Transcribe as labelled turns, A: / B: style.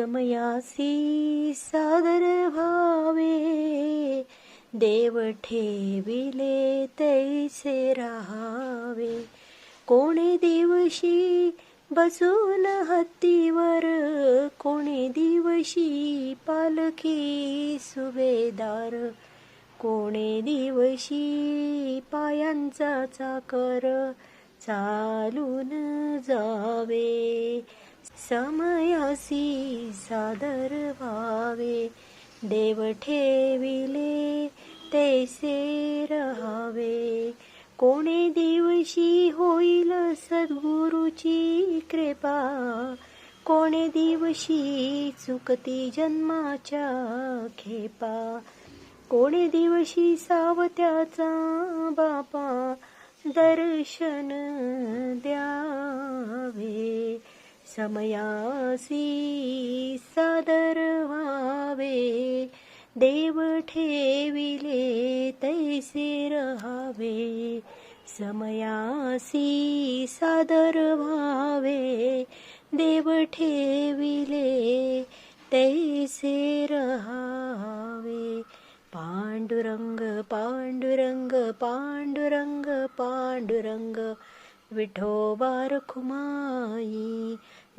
A: समयासी सादर व्हावे देव ठेविले तैसे राहावे. कोणी दिवशी बसून हत्तीवर कोणी दिवशी पालखी सुभेदार. कोणे दिवशी पायांचा चाकर चालून जावे. समयासी सादर व्हावे देव ठेविले तैसे रहावे. कोणे दिवशी होईल सद्गुरुची कृपा कोणे दिवशी चुकती जन्माच्या खेपा. कोणे दिवशी सावत्याचा बापा दर्शन समयासी सादर व्हावे देव ठेविले तैसे रहावे। समयासी सादर व्हावे देव ठेविले तैसे पांडुरंग पांडुरंग पांडुरंग विठोबार